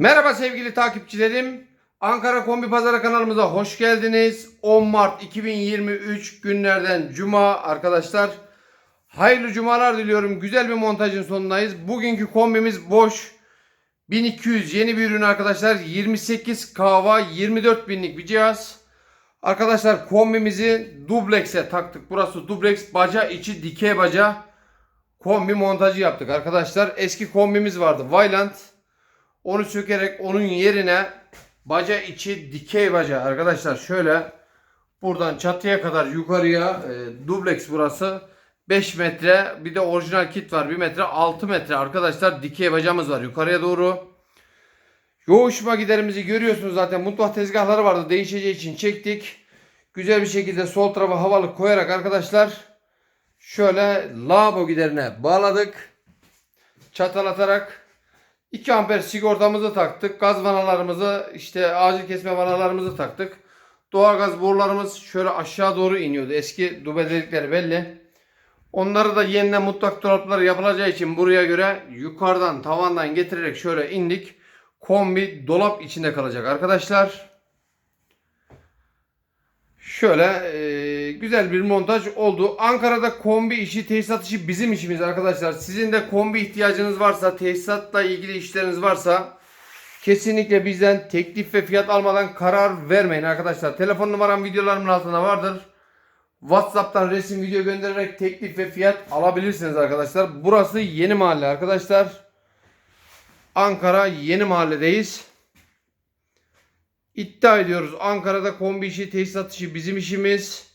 Merhaba sevgili takipçilerim. Ankara Kombi Pazarı kanalımıza hoş geldiniz. 10 Mart 2023 günlerden Cuma arkadaşlar. Hayırlı cumalar diliyorum. Güzel bir montajın sonundayız. Bugünkü kombimiz boş. 1200 yeni bir ürün arkadaşlar. 28 kava 24 binlik bir cihaz. Arkadaşlar kombimizi dublex'e taktık. Burası dubleks baca içi dikey baca kombi montajı yaptık arkadaşlar. Eski kombimiz vardı. Vylant. Onu sökerek onun yerine baca içi dikey baca arkadaşlar şöyle buradan çatıya kadar yukarıya e, dubleks burası 5 metre bir de orijinal kit var 1 metre 6 metre arkadaşlar dikey bacamız var yukarıya doğru. Yoğuşma giderimizi görüyorsunuz zaten mutfak tezgahları vardı değişeceği için çektik. Güzel bir şekilde sol tarafa havalı koyarak arkadaşlar şöyle lavabo giderine bağladık. Çatal atarak 2 amper sigortamızı taktık. Gaz vanalarımızı işte acil kesme vanalarımızı taktık. Doğalgaz borularımız şöyle aşağı doğru iniyordu. Eski dube delikleri belli. Onları da yeniden mutfak dolapları yapılacağı için buraya göre yukarıdan tavandan getirerek şöyle indik. Kombi dolap içinde kalacak arkadaşlar. Şöyle e, güzel bir montaj oldu. Ankara'da kombi işi, tesisat işi bizim işimiz arkadaşlar. Sizin de kombi ihtiyacınız varsa, tesisatla ilgili işleriniz varsa kesinlikle bizden teklif ve fiyat almadan karar vermeyin arkadaşlar. Telefon numaram videolarımın altında vardır. WhatsApp'tan resim video göndererek teklif ve fiyat alabilirsiniz arkadaşlar. Burası Yeni Mahalle arkadaşlar. Ankara Yeni Mahalle'deyiz. İddia ediyoruz. Ankara'da kombi işi, tesisat işi bizim işimiz.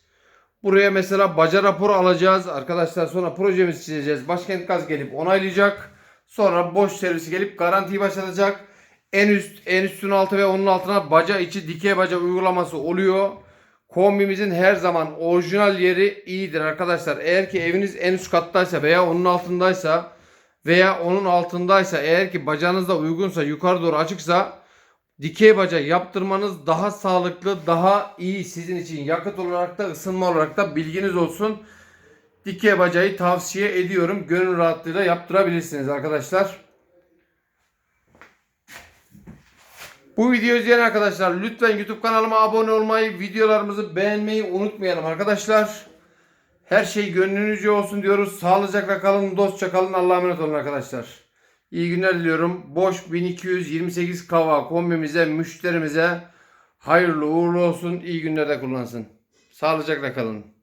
Buraya mesela baca raporu alacağız. Arkadaşlar sonra projemizi çizeceğiz. Başkent Gaz gelip onaylayacak. Sonra boş servisi gelip garantiyi başlatacak. En üst, en üstün altı ve onun altına baca içi dikey baca uygulaması oluyor. Kombimizin her zaman orijinal yeri iyidir arkadaşlar. Eğer ki eviniz en üst kattaysa veya onun altındaysa veya onun altındaysa eğer ki bacağınız da uygunsa yukarı doğru açıksa dikey baca yaptırmanız daha sağlıklı, daha iyi sizin için yakıt olarak da ısınma olarak da bilginiz olsun. Dikey bacayı tavsiye ediyorum. Gönül rahatlığıyla yaptırabilirsiniz arkadaşlar. Bu videoyu izleyen arkadaşlar lütfen YouTube kanalıma abone olmayı, videolarımızı beğenmeyi unutmayalım arkadaşlar. Her şey gönlünüzce olsun diyoruz. Sağlıcakla kalın, dostça kalın. Allah'a emanet olun arkadaşlar. İyi günler diliyorum. Boş 1228 kava kombimize, müşterimize hayırlı uğurlu olsun. İyi günlerde kullansın. Sağlıcakla kalın.